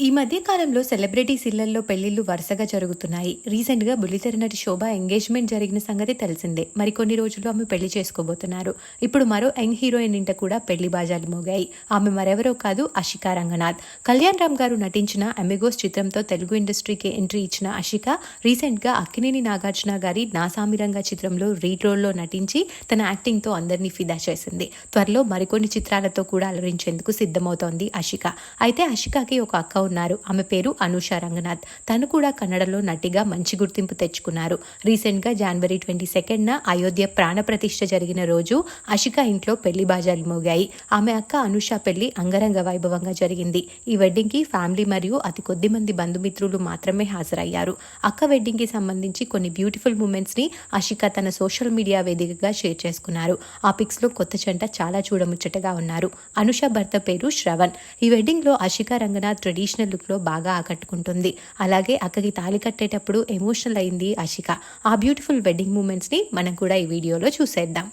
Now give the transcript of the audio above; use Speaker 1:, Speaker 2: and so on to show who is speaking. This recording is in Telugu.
Speaker 1: ఈ మధ్య కాలంలో సెలబ్రిటీస్ ఇళ్ళలో పెళ్ళిళ్ళు వరుసగా జరుగుతున్నాయి. రీసెంట్గా బుల్లితెర నటి శోభ ఎంగేజ్మెంట్ జరిగిన సంగతి తెలిసిందే. మరికొన్ని రోజుల్లో ఆమె పెళ్ళి చేసుకోబోతున్నారు. ఇప్పుడు మరో యంగ్ హీరోయిన్ ఇంట కూడా పెళ్ళి బాజాలు మోగాయి. ఆమె మరెవరో కాదు అషికా రంగనాథ్. కళ్యాణ్ రామ్ గారు నటించిన అమిగోస్ చిత్రంతో తెలుగు ఇండస్ట్రీకి ఎంట్రీ ఇచ్చిన అషిక రీసెంట్గా అక్కినేని నాగార్జున గారి నాసామిరంగా చిత్రంలో రీడ్ రోల్లో నటించి తన యాక్టింగ్తో అందరినీ ఫిదా చేసింది. త్వరలో మరికొన్ని చిత్రాలతో కూడా అలరించేందుకు సిద్ధమవుతోంది అషిక అయితే అషికాకి ఒక అక్క ఉన్నారు. ఆమె పేరు అనూష రంగనాథ్. తను కూడా కన్నడలో నటిగా మంచి గుర్తింపు తెచ్చుకున్నారు. రీసెంట్గా జనవరి ట్వంటీ సెకండ్ న అయోధ్య ప్రాణ ప్రతిష్ఠ జరిగిన రోజు అషిక ఇంట్లో పెళ్ళి బాజాలు మోగాయి. ఆమె అక్క అనుష పెళ్ళి అంగరంగ వైభవంగా జరిగింది. ఈ వెడ్డింగ్కి ఫ్యామిలీ మరియు అతి కొద్ది మంది బంధుమిత్రులు మాత్రమే హాజరయ్యారు. అక్క వెడ్డింగ్కి సంబంధించి కొన్ని బ్యూటిఫుల్ మూమెంట్స్ని అషిక తన సోషల్ మీడియా వేదికగా షేర్ చేసుకున్నారు. ఆ పిక్స్లో కొత్త జంట చాలా చూడముచ్చటగా ఉన్నారు. అనుష భర్త పేరు శ్రవణ్. ఈ వెడ్డింగ్లో అషిక రంగనాథ్ ట్రెడిషనల్ లుక్లో బాగా ఆకట్టుకుంటుంది. అలాగే అక్కకి తాళి కట్టేటప్పుడు ఎమోషనల్ అయింది అషిక ఆ బ్యూటిఫుల్ వెడ్డింగ్ మూమెంట్స్ని మనం కూడా ఈ వీడియోలో చూసేద్దాం.